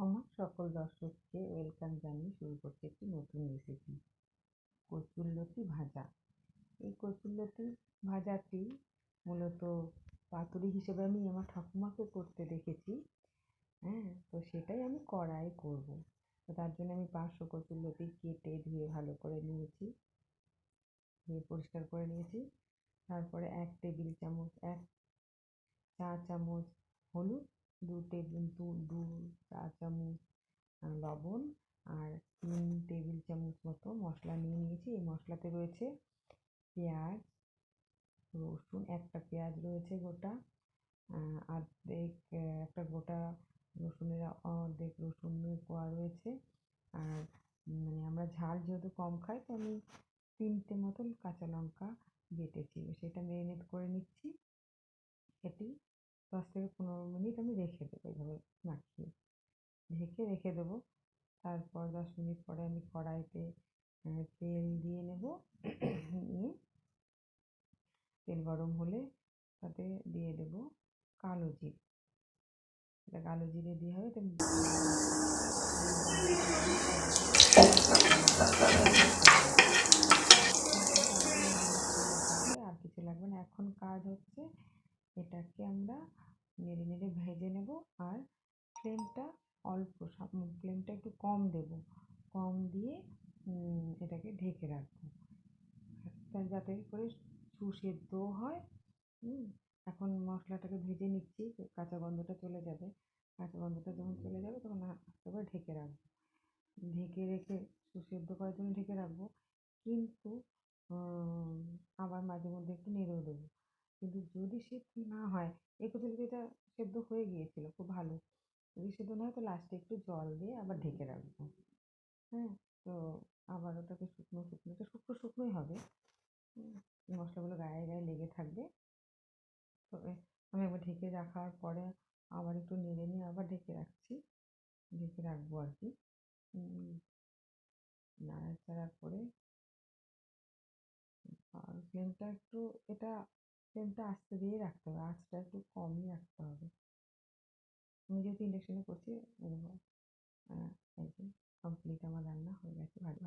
আমার সকল দর্শককে ওয়েলকাম জানিয়ে শুরু করছি একটি নতুন রেসিপি কচুরলতি ভাজা। এই কচুরলতি ভাজাটি মূলত পাতুরি হিসেবে আমি আমার ঠাকুমাকে করতে দেখেছি হ্যাঁ তো সেটাই আমি কড়াই করব। তো তার জন্য আমি পাঁচশো কচুরলতি কেটে ধুয়ে ভালো করে নিয়েছি, ধুয়ে পরিষ্কার করে নিয়েছি। তারপরে এক টেবিল চামচ, এক চা চামচ হলুদ দু টেবিল দু দু চা চামচ লবণ আর তিন টেবিল চামচ মতো মশলা নিয়ে নিয়েছি। এই মশলাতে রয়েছে পেঁয়াজ, রসুন, একটা পেঁয়াজ রয়েছে গোটা অর্ধেক একটা গোটা রসুনের, অর্ধেক রসুনের কোয়া রয়েছে। আর মানে আমরা ঝাল যেহেতু কম খাই, তো আমি তিনটে মতন কাঁচা লঙ্কা বেটেছি। সেটা ম্যারিনেট করে নিচ্ছি। এটি দশ থেকে পনেরো মিনিট আমি রেখে দেবো, এইভাবে মাখিয়ে। ঢেকে রেখে দেবো। তারপর দশ মিনিট পরে আমি কড়াইতে তেল দিয়ে নেব। নিয়ে তেল গরম হলে তাতে দিয়ে দেব কালো জিরে। এটা কালো জিরে দিয়ে হবে আর কিছু লাগবে না। এখন কাজ হচ্ছে এটাকে আমরা নেড়ে নেড়ে ভেজে নেব আর ফ্লেমটা অল্প ফ্লেমটা একটু কম দেব। কম দিয়ে এটাকে ঢেকে রাখব। যাতে করে সুসেদ্ধ হয় এখন মশলাটাকে ভেজে নিচ্ছি, কাঁচা গন্ধটা চলে যাবে। কাঁচা গন্ধটা যখন চলে যাবে, তখন আস্তে করে ঢেকে রাখব। ঢেকে রেখে সুসেদ্ধ করার জন্য ঢেকে রাখব। কিন্তু আবার মাঝে মধ্যে একটু নেড়েও দেবো। কিন্তু যদি সেদ্ধ না হয় এই কচুরলতিটা সেদ্ধ হয়ে গিয়েছিল, খুব ভালো। যদি সেদ্ধ না হয়, তো লাস্টে একটু জল দিয়ে আবার ঢেকে রাখব। হ্যাঁ? তো আবার ওটাকে শুকনো শুকনো, এটা শুকনো, শুকনোই হবে। মশলাগুলো গায়ে গায়ে লেগে থাকবে। তো আমি একবার ঢেকে রাখার পরে আবার একটু নেড়ে নিয়ে আবার ঢেকে রাখছি। ঢেকে রাখব আর কি। নাড়াচাড়া করে, আর ফ্লেমটা একটু, এটা ফ্লেমটা আস্তে দিয়ে রাখতে হবে, আঁচটা একটু কমই রাখতে হবে। আমি যেহেতু ইন্ডাকশানে করছি এই যে কমপ্লিট আমার রান্না হয়ে গেছে, ভালো